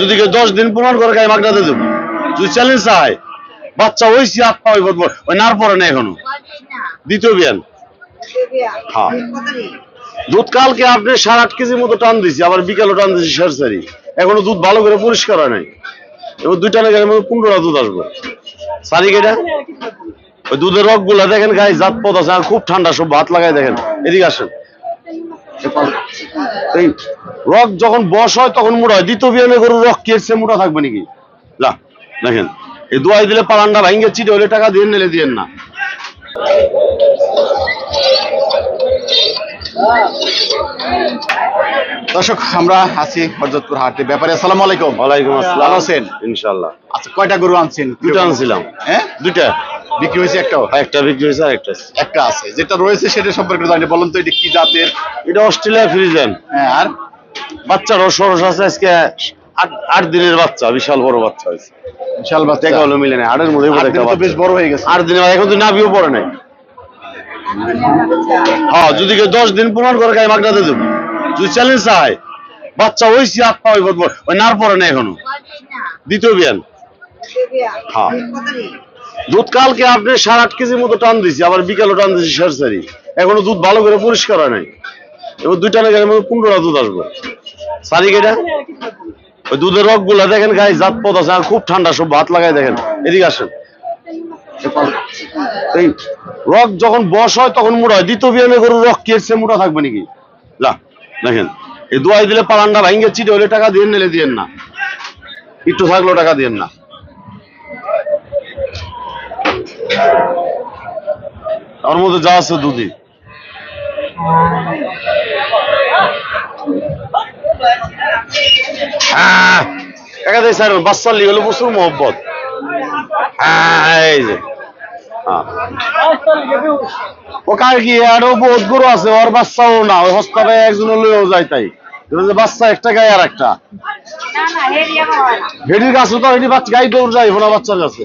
যদি কেউ দশ দিন প্রমাণ করে গায়ে মাগনাতে দেবো। যদি চ্যালেঞ্জ চায় বাচ্চা ওইসি হাত পাওয়াই বলব ওই নার পরে না এখনও। দ্বিতীয় বিয়ান। হ্যাঁ। দুধ কালকে আপনি সাড়ে আট কেজির মতো টান দিছি, আবার বিকালও টান দিছি সারি এখনও দুধ ভালো করে পরিষ্কার হয় নাই। এবার দুইটা না মধ্যে পনেরোটা দুধ আসবে। সারি কেটা। ওই দুধের রকগুলা দেখেন গায়ে জাত পদ আছে, আর খুব ঠান্ডা, সব ভাত লাগাই দেখেন। এদিকে আসেন। এই রক যখন বস হয় তখন মোটা হয়। দ্বিতীয় বিয়ানে গরুর রক কি এর মোটা থাকবে নাকি? না দেখেন এই দোয়াই দিলে পালান্ডা ভাঙ্গে চিটে হলে টাকা দিয়ে নিলে দিয়েন না। দর্শক আমরা আছি হরজতপুর হাটে। ব্যাপারে আসসালামু আলাইকুম। ওয়ালাইকুম আসসালাম। আছেন? ইনশাল্লাহ আচ্ছা কয়টা গরু আনছেন? দুটো আনছিলাম। হ্যাঁ? দুইটা বিক্রি হয়েছে একটাও? একটা বিক্রি হয়েছে আর একটা আছে। একটা আছে। যেটা রয়েছে সেটা সম্পর্কে জানি বলুন তো এটা কি জাতের? এটা অস্ট্রেলিয়া ফ্রিজেন। হ্যাঁ আর? বাচ্চার সরস আছে আজকে আট আট দিনের বাচ্চা বিশাল বড় বাচ্চা হয়েছে। বিশাল বাচ্চা। দেখা হলো মিলে নেই আটের মধ্যে আট বেশ বড় হয়ে গেছে। আট দিনের এখন তো নাভিও পড়ে নাই। হ্যাঁ যদি কেউ দশ দিন প্রমাণ করে গায়ে মাগনাতে দেবো। যদি চ্যালেঞ্জ চায় বাচ্চা হাত পাওয়াই বলব ওই নার পরে না? এখনও দ্বিতীয় বিয়ান। হ্যাঁ। দুধ কালকে আপনি সাড়ে আট কেজির মতো টান দিছি, আবার বিকালও টান দিছি শের সারি এখনও দুধ ভালো করে পরিষ্কার হয় নাই। এবার দুইটা না গাড়ির মধ্যে পনেরোটা দুধ আসবে। সারি কেটা? ওই দুধের রকগুলা দেখেন গায়ে জাত পদ আছে, আর খুব ঠান্ডা, সব ভাত লাগাই দেখেন। এদিকে আসেন। এই রক যখন বস হয়, তখন মোটা হয়। দ্বিতীয় বিয়ানে গরুর রক কি চেয়ে মোটা থাকবে নাকি? না দেখেন। এই দোয়াই দিলে পালান্ডা ভাঙ্গে চিটে হলে টাকা দিয়ে নিলে দিয়েন না। একটু থাকলেও টাকা দিয়েন না। তার মধ্যে যা আছে দুধই। আহ, স্যার বাচ্চার লিগে হলো প্রচুর মহব্বত। হ্যাঁ, এই যে। হ্যাঁ। ও কার কি আরও বহুত গরু আছে ওর বাচ্চাও না ওই হস্তাবে একজন লইও যায় তাই। বাচ্চা একটা গায়ে আর একটা। হেডির কাছে তো হেডি বাচ্চা গাই দৌড় যায় ওনা বাচ্চার কাছে।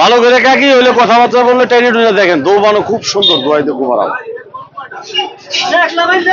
ভালো করে কাকি হইলে কথাবার্তা বললে টেনে টুনে দেখেন। দৌবানো খুব সুন্দর দোয়াইতে আরাম